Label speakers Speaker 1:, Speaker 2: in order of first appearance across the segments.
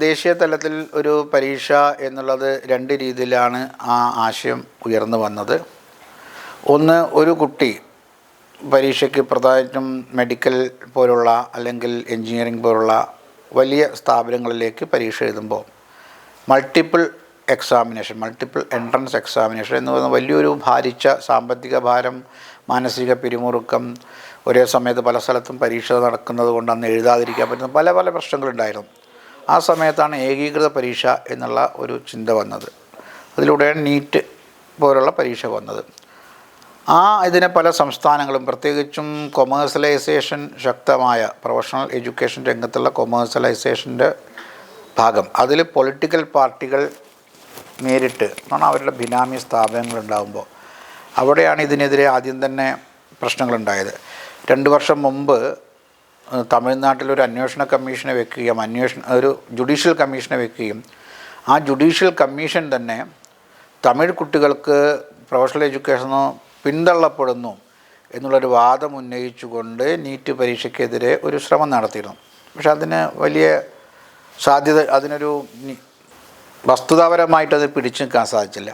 Speaker 1: ദേശീയ തലത്തിൽ ഒരു പരീക്ഷ എന്നുള്ളത് രണ്ട് രീതിയിലാണ് ആ ആശയം ഉയർന്നു വന്നത്. ഒന്ന് ഒരു കുട്ടി പരീക്ഷയ്ക്ക് പ്രധാനമായിട്ടും മെഡിക്കൽ പോലുള്ള അല്ലെങ്കിൽ എൻജിനീയറിംഗ് പോലുള്ള വലിയ സ്ഥാപനങ്ങളിലേക്ക് പരീക്ഷ എഴുതുമ്പോൾ multiple examination multiple entrance examination എന്ന് പറയുന്ന വലിയൊരു ഭാരിച്ച സാമ്പത്തിക ഭാരം മാനസിക പിരിമുറുക്കം ഒരേ സമയത്ത് പല സ്ഥലത്തും പരീക്ഷ നടക്കുന്നത് കൊണ്ട് അന്ന് എഴുതാതിരിക്കാൻ പറ്റുന്ന പല പല പ്രശ്നങ്ങളുണ്ടായിരുന്നു. ആ സമയത്താണ് ഏകീകൃത പരീക്ഷ എന്നുള്ള ഒരു ചിന്ത വന്നത്. അതിലൂടെയാണ് നീറ്റ് പോലുള്ള പരീക്ഷ വന്നത്. ആ ഇതിനെ പല സംസ്ഥാനങ്ങളും പ്രത്യേകിച്ചും കൊമേഴ്സ്യലൈസേഷൻ ശക്തമായ പ്രൊഫഷണൽ എഡ്യൂക്കേഷൻ രംഗത്തുള്ള കൊമേഴ്സ്യലൈസേഷന്റെ ഭാഗം. അതിൽ പൊളിറ്റിക്കൽ പാർട്ടികൾ നേരിട്ട് എന്നാണ് അവരുടെ ബിനാമി സ്ഥാപനങ്ങൾ ഉണ്ടാകുമ്പോൾ അവിടെയാണ് ഇതിനെതിരെ ആദ്യം തന്നെ പ്രശ്നങ്ങളുണ്ടായത്. രണ്ട് വർഷം മുമ്പ് തമിഴ്നാട്ടിൽ ഒരു അന്വേഷണ കമ്മീഷനെ വെക്കുകയും അന്വേഷണ ഒരു ജുഡീഷ്യൽ കമ്മീഷനെ വെക്കുകയും ആ ജുഡീഷ്യൽ കമ്മീഷൻ തന്നെ തമിഴ് കുട്ടികൾക്ക് പ്രൊഫഷണൽ എഡ്യൂക്കേഷനോ പിന്തള്ളപ്പെടുന്നു എന്നുള്ളൊരു വാദം ഉന്നയിച്ചുകൊണ്ട് നീറ്റ് പരീക്ഷയ്ക്കെതിരെ ഒരു ശ്രമം നടത്തിയിരുന്നു. പക്ഷെ അതിന് വലിയ സാധ്യത അതിനൊരു വസ്തുതാപരമായിട്ട് അത് പിടിച്ചു നിൽക്കാൻ സാധിച്ചില്ല.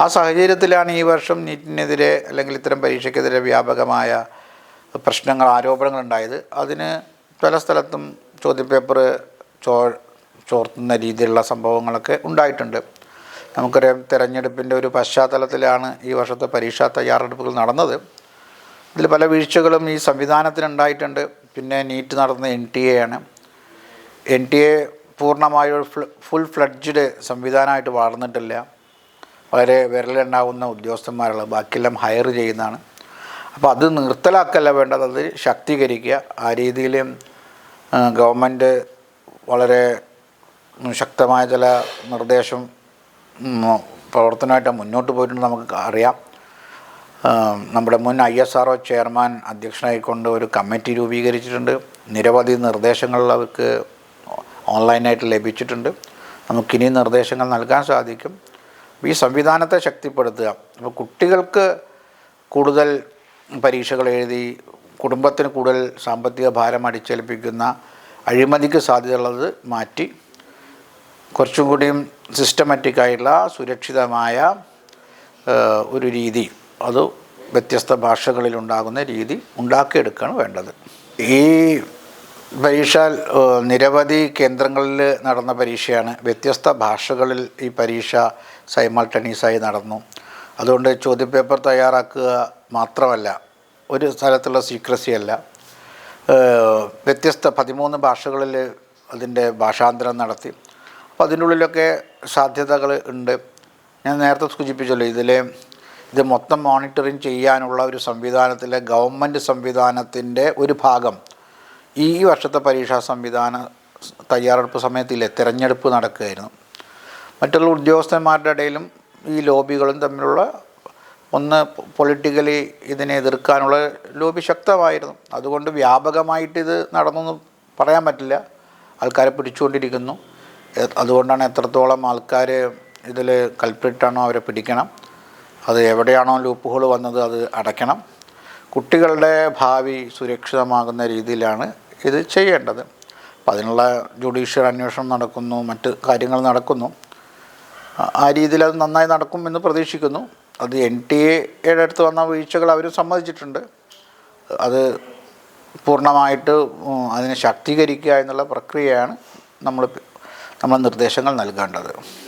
Speaker 1: ആ സാഹചര്യത്തിലാണ് ഈ വർഷം നീറ്റിനെതിരെ അല്ലെങ്കിൽ ഇത്തരം പരീക്ഷയ്ക്കെതിരെ വ്യാപകമായ പ്രശ്നങ്ങൾ ആരോപണങ്ങൾ ഉണ്ടായത് അതിന് പല സ്ഥലത്തും ചോദ്യപേപ്പർ ചോ ചോർത്തുന്ന രീതിയിലുള്ള സംഭവങ്ങളൊക്കെ ഉണ്ടായിട്ടുണ്ട്. നമുക്കറിയാം തെരഞ്ഞെടുപ്പിന്റെ ഒരു പശ്ചാത്തലത്തിലാണ് ഈ വർഷത്തെ പരീക്ഷാ തയ്യാറെടുപ്പുകൾ നടന്നത്. ഇതിൽ പല വീഴ്ചകളും ഈ സംവിധാനത്തിനുണ്ടായിട്ടുണ്ട്. പിന്നെ നീറ്റ് നടന്ന എൻ ടി എ ആണ്. എൻ ടി എ പൂർണമായ ഫുൾ ഫ്ലഡ്ജ്ഡ് സംവിധാനമായിട്ട് വളർന്നിട്ടില്ല. വളരെ വിരലുണ്ടാവുന്ന ഉദ്യോഗസ്ഥന്മാരുള്ള ബാക്കിയെല്ലാം ഹയർ ചെയ്യുന്നതാണ്. അപ്പോൾ അത് നിർത്തലാക്കല്ല വേണ്ടത്. അത് ശക്തീകരിക്കുക. ആ രീതിയിൽ ഗവൺമെന്റ് വളരെ ശക്തമായ ചില നിർദ്ദേശം പ്രവർത്തനമായിട്ട് മുന്നോട്ട് പോയിട്ടുണ്ട് നമുക്ക് അറിയാം. നമ്മുടെ മുൻ ഐ എസ് ആർ ചെയർമാൻ അധ്യക്ഷനായിക്കൊണ്ട് ഒരു കമ്മിറ്റി രൂപീകരിച്ചിട്ടുണ്ട്. നിരവധി നിർദ്ദേശങ്ങൾ അവർക്ക് ഓൺലൈനായിട്ട് ലഭിച്ചിട്ടുണ്ട്. നമുക്കിനി നിർദ്ദേശങ്ങൾ നൽകാൻ സാധിക്കും. ഈ സംവിധാനത്തെ ശക്തിപ്പെടുത്തുക. അപ്പോൾ കുട്ടികൾക്ക് കൂടുതൽ പരീക്ഷകൾ എഴുതി കുടുംബത്തിന് കൂടുതൽ സാമ്പത്തിക ഭാരം അടിച്ചേൽപ്പിക്കുന്ന അഴിമതിക്ക് സാധ്യതയുള്ളത് മാറ്റി. കുറച്ചും കൂടിയും സിസ്റ്റമാറ്റിക്കായിട്ടുള്ള സുരക്ഷിതമായ ഒരു രീതി. അത് വ്യത്യസ്ത ഭാഷകളിലുണ്ടാകുന്ന രീതി ഉണ്ടാക്കിയെടുക്കുകയാണ് വേണ്ടത്. ഈ പരീക്ഷ നിരവധി കേന്ദ്രങ്ങളിൽ നടന്ന പരീക്ഷയാണ് വ്യത്യസ്ത ഭാഷകളിൽ ഈ പരീക്ഷ സൈമൾട്ടണീസായി നടന്നു. അതുകൊണ്ട് ചോദ്യപേപ്പർ തയ്യാറാക്കുക മാത്രമല്ല ഒരു സ്ഥലത്തുള്ള സീക്രസി അല്ല. വ്യത്യസ്ത പതിമൂന്ന് ഭാഷകളിൽ അതിന്റെ ഭാഷാന്തരം നടത്തി. അപ്പോൾ അതിനുള്ളിലൊക്കെ സാധ്യതകൾ ഉണ്ട്. ഞാൻ നേരത്തെ സൂചിപ്പിച്ചല്ലോ ഇതിലെ ഇത് മൊത്തം മോണിറ്ററിങ് ചെയ്യാനുള്ള ഒരു സംവിധാനത്തിലെ ഗവൺമെന്റ് സംവിധാനത്തിന്റെ ഒരു ഭാഗം ഈ വർഷത്തെ പരീക്ഷാ സംവിധാന തയ്യാറെടുപ്പ് സമയത്തില്ലേ തിരഞ്ഞെടുപ്പ് നടക്കുകയായിരുന്നു. മറ്റുള്ള ഉദ്യോഗസ്ഥന്മാരുടെ ഇടയിലും ഈ ലോബികളും തമ്മിലുള്ള ഒന്ന് പൊളിറ്റിക്കലി ഇതിനെ എതിർക്കാനുള്ള ലോബി ശക്തമായിരുന്നു. അതുകൊണ്ട് വ്യാപകമായിട്ട് ഇത് നടന്നൊന്ന് പറയാൻ പറ്റില്ല. ആൾക്കാരെ പിടിച്ചുകൊണ്ടിരിക്കുന്നു. അതുകൊണ്ടാണ് എത്രത്തോളം ആൾക്കാർ ഇതിൽ കൽപ്പിട്ടാണോ അവരെ പിടിക്കണം. അത് എവിടെയാണോ ലൂപ്പ് ഹോൾ വന്നത് അത് അടയ്ക്കണം. കുട്ടികളുടെ ഭാവി സുരക്ഷിതമാകുന്ന രീതിയിലാണ് ഇത് ചെയ്യേണ്ടത്. അപ്പം അതിനുള്ള ജുഡീഷ്യൽ അന്വേഷണം നടക്കുന്നു മറ്റ് കാര്യങ്ങൾ നടക്കുന്നു. ആ- രീതിയിൽ അത് നന്നായി നടക്കും എന്ന് പ്രതീക്ഷിക്കുന്നു. അത് എൻ ടി എയുടെ അടുത്ത് വന്ന വീഴ്ചകൾ അവർ സമ്മതിച്ചിട്ടുണ്ട്. അത് പൂർണമായിട്ട് അതിനെ ശാക്തീകരിക്കുക എന്നുള്ള പ്രക്രിയയാണ് നമ്മൾ നമ്മൾ നിർദ്ദേശങ്ങൾ നൽകേണ്ടത്.